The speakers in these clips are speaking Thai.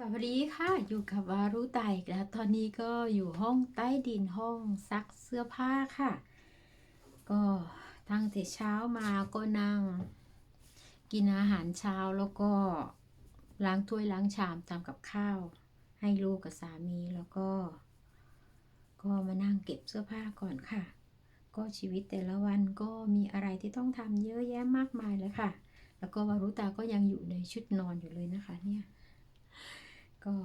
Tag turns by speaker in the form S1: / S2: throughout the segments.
S1: สวัสดีค่ะ อยู่กับวารุไตกแล้วตอนนี้ก็อยู่ห้องใต้ดินห้องซักเสื้อผ้าค่ะ ก็ตั้งแต่เช้ามาก็นั่ง กินอาหารเช้าแล้วก็ล้างถ้วยล้างชามทำกับข้าว ให้ลูกกับสามีแล้วก็ ก็มานั่งเก็บเสื้อผ้าก่อนค่ะ ก็ชีวิตแต่ละวันก็มีอะไรที่ต้องทำเยอะแยะมากมายเลยค่ะ แล้วก็วารุตาก็ยังอยู่ในชุดนอนอยู่เลยนะคะเนี่ย ก็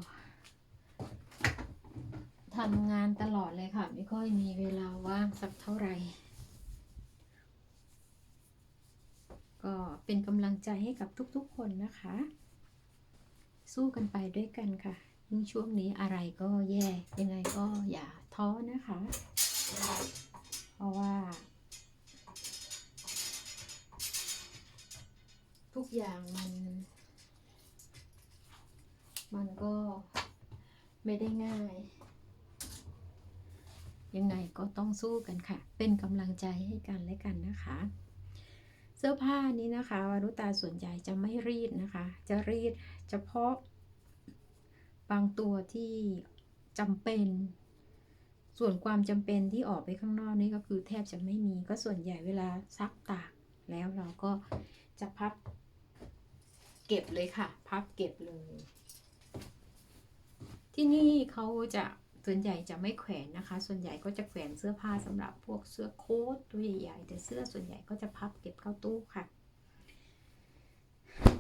S1: ทำงานตลอดเลยค่ะ ไม่ค่อยมีเวลาว่างสักเท่าไหร่ ก็เป็นกำลังใจให้กับทุกๆคนนะคะ สู้กันไปด้วยกันค่ะยิ่งช่วงนี้อะไรก็แย่ ยังไงก็อย่าท้อนะคะ เพราะว่า ทุกอย่างมันมันก็ ไม่ได้ง่าย ยังไงก็ต้องสู้กันค่ะ เป็นกำลังใจให้กันและกันนะคะ เสื้อผ้านี้นะคะวารุตาส่วนใหญ่จะไม่รีดนะคะ จะรีดเฉพาะ บางตัวที่จำเป็น ส่วนความจำเป็นที่ออกไปข้างนอกนี่ก็คือแทบจะไม่มีก็ส่วนใหญ่เวลาซักตากแล้วเราก็จะพับเก็บเลยค่ะ พับเก็บเลย ที่นี่เขาจะส่วนใหญ่จะไม่แขวนนะคะ ส่วนใหญ่ก็จะแขวนเสื้อผ้าสำหรับพวกเสื้อโค้ทตัวใหญ่ๆ แต่เสื้อส่วนใหญ่ก็จะพับเก็บเข้าตู้ค่ะ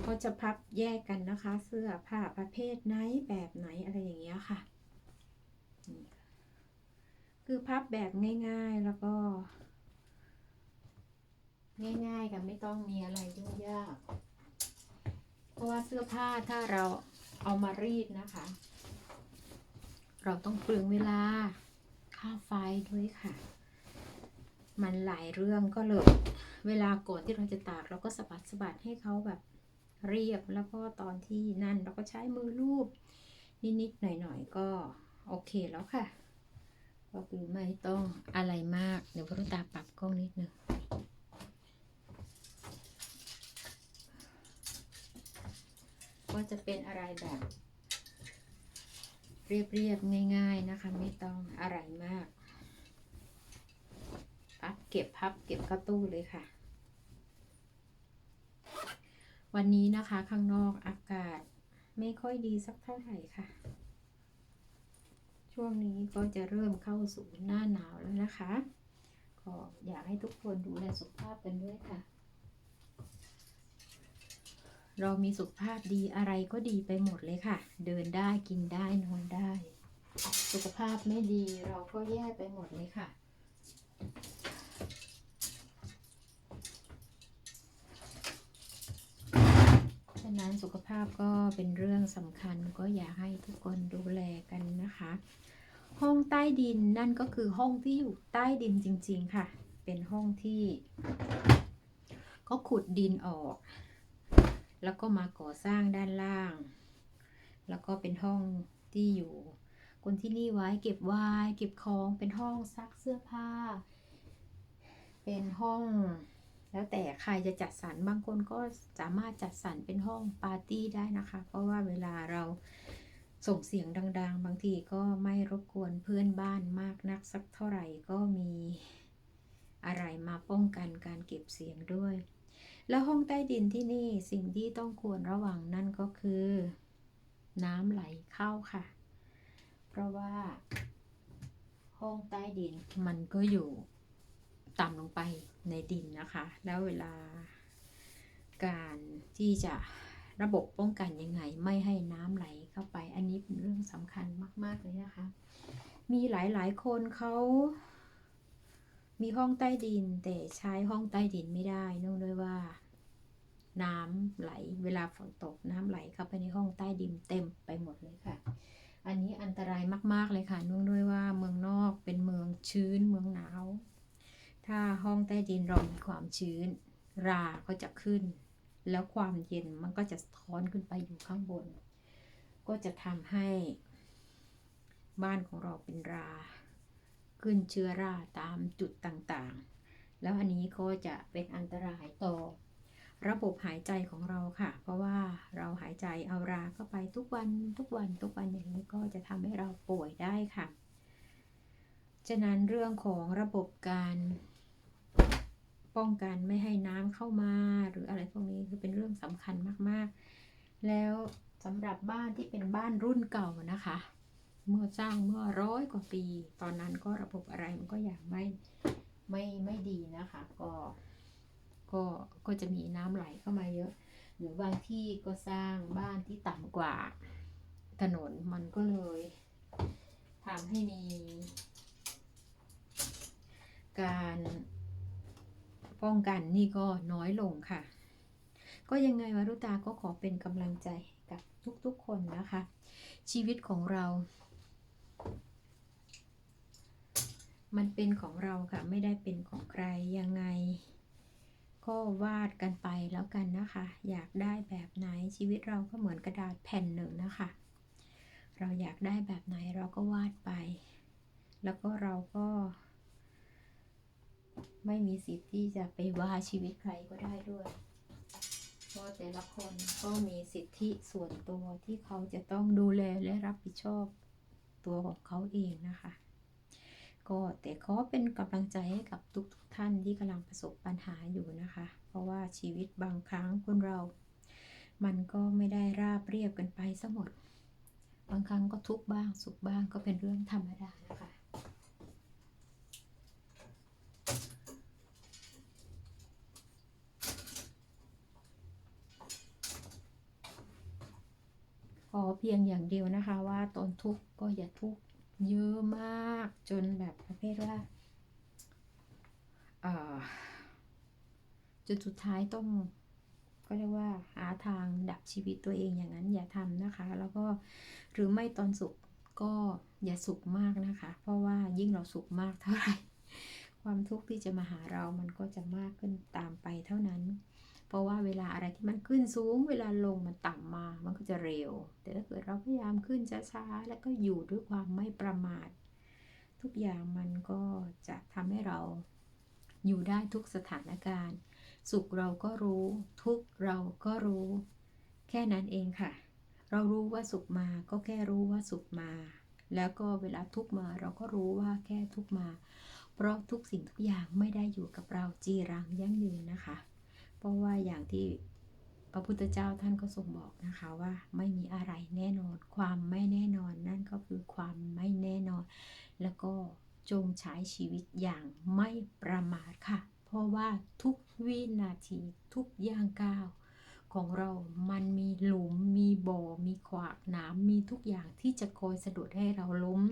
S1: ก็จะพับแยกกันนะคะ เสื้อผ้าประเภทไหนแบบไหนอะไรอย่างเงี้ยค่ะ คือพับแบบง่ายๆแล้วก็ ง่ายๆกับไม่ต้องมีอะไรยุ่งยาก เพราะว่าเสื้อผ้าถ้าเราเอามารีดนะคะ เราต้องเปลืองเวลาค่าไฟด้วยค่ะ มันหลายเรื่องก็เลย เวลาก่อนที่เราจะตากเราก็สะบัดสะบัดให้เขาแบบเรียบแล้วก็ตอนที่นั่นเราก็ใช้มือลูบนิดๆหน่อยๆก็โอเคแล้วค่ะ ก็คือไม่ต้องอะไรมาก เดี๋ยวพรุตาปรับกล้องนิดนึงก็จะเป็นอะไรแบบ เรียบๆง่าย ๆนะคะ ไม่ต้องอะไรมากพับเก็บพับเก็บเข้าตู้เลยค่ะ วันนี้นะคะข้างนอกอากาศไม่ค่อยดีสักเท่าไหร่ค่ะ ช่วงนี้ก็จะเริ่มเข้าสู่หน้าหนาวแล้วนะคะ ก็อยากให้ทุกคนดูแลสุขภาพกันด้วยค่ะ เรามีสุขภาพดีอะไรก็ดีไปหมดเลยค่ะ เดินได้กินได้นอนได้ สุขภาพไม่ดีเราก็แย่ไปหมดเลยค่ะ ฉะนั้นสุขภาพก็เป็นเรื่องสำคัญก็อยากให้ทุกคนดูแลกันนะคะ ห้องใต้ดินนั่นก็คือห้องที่อยู่ใต้ดินจริง ๆค่ะ เป็นห้องที่ ก็ขุดดินออก แล้วก็มาก่อสร้างด้านล่าง แล้วก็เป็นห้องที่อยู่ คนที่นี่ไว้เก็บไวายเก็บของเป็นห้องซักเสื้อผ้า เป็นห้อง แล้วแต่ใครจะจัดสรรบางคนก็สามารถจัดสรรเป็นห้องปาร์ตี้ได้นะคะ เพราะว่าเวลาเราส่งเสียงดัง ๆ บางทีก็ไม่รบกวนเพื่อนบ้านมากนักสักเท่าไหร่ก็มีอะไรมาป้องกันการเก็บเสียงด้วย แล้วห้องใต้ดินที่นี่สิ่งที่ต้องควรระวังนั่นก็คือ น้ำไหลเข้าค่ะ เพราะว่า ห้องใต้ดินมันก็อยู่ต่ำลงไปในดินนะคะ แล้วเวลาการที่จะระบบป้องกันยังไง ไม่ให้น้ำไหลเข้าไป อันนี้เป็นเรื่องสำคัญมาก ๆ เลยนะคะ มีหลายๆคนเขามีห้องใต้ดินแต่ใช้ห้องใต้ดินไม่ได้เนื่องด้วยว่า น้ำไหลเวลาฝนตกน้ำไหลเข้าไปในห้องใต้ดินเต็มไปหมดเลยค่ะ อันนี้อันตรายมาก ๆ เลยค่ะเนื่องด้วยว่าเมืองนอกเป็นเมืองชื้นเมืองหนาว ถ้าห้องใต้ดินเรามีความชื้น ราก็จะขึ้น แล้วความเย็นมันก็จะสะท้อนขึ้นไปอยู่ข้างบน ก็จะทำให้บ้านของเราเป็นรา ขึ้นเชื้อราตามจุดต่างๆ แล้วอันนี้ก็จะเป็นอันตรายต่อ ระบบหายใจของเราค่ะ เพราะว่าเราหายใจเอาราเข้าไปทุกวันทุกวันทุกวันอย่างนี้ก็จะทำให้เราป่วยได้ค่ะ ฉะนั้นเรื่องของระบบการป้องกันไม่ให้น้ำเข้ามาหรืออะไรพวกนี้คือเป็นเรื่องสำคัญมากๆ แล้วสำหรับบ้านที่เป็นบ้านรุ่นเก่านะคะ เมื่อสร้างเมื่อร้อยกว่าปี ตอนนั้นก็ระบบอะไรมันก็อย่างไม่ไม่ไม่ดีนะคะ ก็ ก็ก็จะมีน้ำไหลเข้ามาเยอะ หรือบางที่ก็สร้างบ้านที่ต่ำกว่าถนนมันก็เลยทำให้มี การป้องกันนี่ก็น้อยลงค่ะ ก็ยังไงวารุตาก็ขอเป็นกำลังใจกับทุกๆคนนะคะ ชีวิตของเรา มันเป็นของเราค่ะ ไม่ได้เป็นของใครยังไง ก็วาดกันไปแล้วกันนะคะ อยากได้แบบไหนชีวิตเราก็เหมือนกระดาษแผ่นหนึ่งนะคะ เราอยากได้แบบไหนเราก็วาดไป แล้วก็เราก็ ไม่มีสิทธิ์ที่จะไปว่าชีวิตใครก็ได้ด้วยเพราะแต่ละคนก็มีสิทธิส่วนตัวที่เขาจะต้องดูแลและรับผิดชอบตัวของเขาเองนะคะ ก็แต่ขอเป็นกำลังใจให้กับทุกๆทท่านที่กำลังประสบปัญหาอยู่นะคะ เพราะว่าชีวิตบางครั้งคนเรา มันก็ไม่ได้ราบเรียบกันไปซะหมด บางครั้งก็ทุกข์บ้างสุขบ้างก็เป็นเรื่องธรรมดานะคะขอเพียงอย่างเดียวนะคะว่าตอนทุกข์ก็อย่าทุกข์ เยอะมากจนแบบประเภทว่าเอ่อจนสุดท้ายต้องก็เรียกว่าหาทางดับชีวิตตัวเองอย่างนั้นอย่าทำนะคะ แล้วก็หรือไม่ตอนสุขก็อย่าสุขมากนะคะ เพราะว่ายิ่งเราสุขมากเท่าไหร่ ความทุกข์ที่จะมาหาเรามันก็จะมากขึ้นตามไปเท่านั้น เพราะว่าเวลาอะไรที่มันขึ้นสูง เวลาลงมันต่ำมา มันก็จะเร็ว แต่ถ้าเกิดเราพยายามขึ้นช้าๆ แล้วก็อยู่ด้วยความไม่ประมาท ทุกอย่างมันก็จะทำให้เราอยู่ได้ทุกสถานการณ์ สุขเราก็รู้ ทุกเราก็รู้ แค่นั้นเองค่ะ เรารู้ว่าสุขมาก็แค่รู้ว่าสุขมา แล้วก็เวลาทุกมาเราก็รู้ว่าแค่ทุกมา เพราะทุกสิ่งทุกอย่างไม่ได้อยู่กับเราจีรังยั่งยืนนะคะ เพราะว่าอย่างที่พระพุทธเจ้าท่านก็ทรงบอกนะคะว่าไม่มีอะไรแน่นอน ความไม่แน่นอนนั่นก็คือความไม่แน่นอน แล้วก็จงใช้ชีวิตอย่างไม่ประมาทค่ะ เพราะว่าทุกวินาทีทุกย่างก้าวของเรา มันมีหลุม มีบ่อ มีขวากหน้ำมีทุกอย่างที่จะคอยสะดุดให้เราล้ม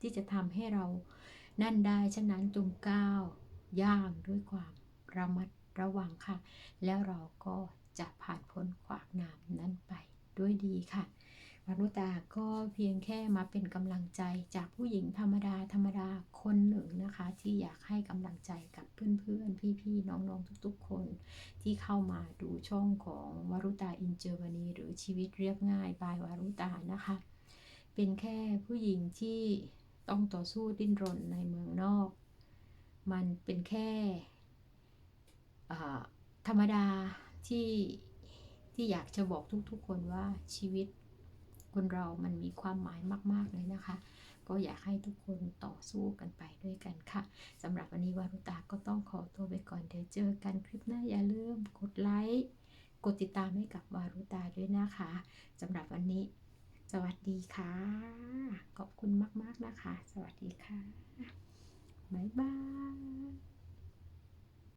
S1: ที่จะทำให้เรานั่นได้ ฉะนั้นจงก้าวย่างด้วยความระมัด ระวังค่ะ แล้วเราก็จะผ่านพ้นขวากหน้ำนั้นไปด้วยดีค่ะวารุตาก็เพียงแค่มาเป็นกำลังใจจากผู้หญิงธรรมดาธรรมดาคนหนึ่งนะคะ ที่อยากให้กำลังใจกับเพื่อนๆ พี่ๆ น้องๆ ทุกๆ คน ที่เข้ามาดูช่องของวารุตาอินเจอร์วานีหรือชีวิตเรียบง่ายบายวารุตานะคะ เป็นแค่ผู้หญิงที่ต้องต่อสู้ดิ้นรนในเมืองนอก มันเป็นแค่ ธรรมดาที่ที่อยากจะบอกทุกๆคนว่าชีวิตคนเรามันมีความหมายมาก ๆ เลยนะคะ ก็อยากให้ทุกคนต่อสู้กันไปด้วยกันค่ะสำหรับวันนี้วารุตาก็ต้องขอตัวไปก่อนเดี๋ยวเจอกันคลิปหน้าอย่าลืมกดไลค์กดติดตามให้กับวารุตาด้วยนะคะสำหรับวันนี้ สวัสดีค่ะ ขอบคุณมาก ๆ นะคะ สวัสดีค่ะบ๊ายบาย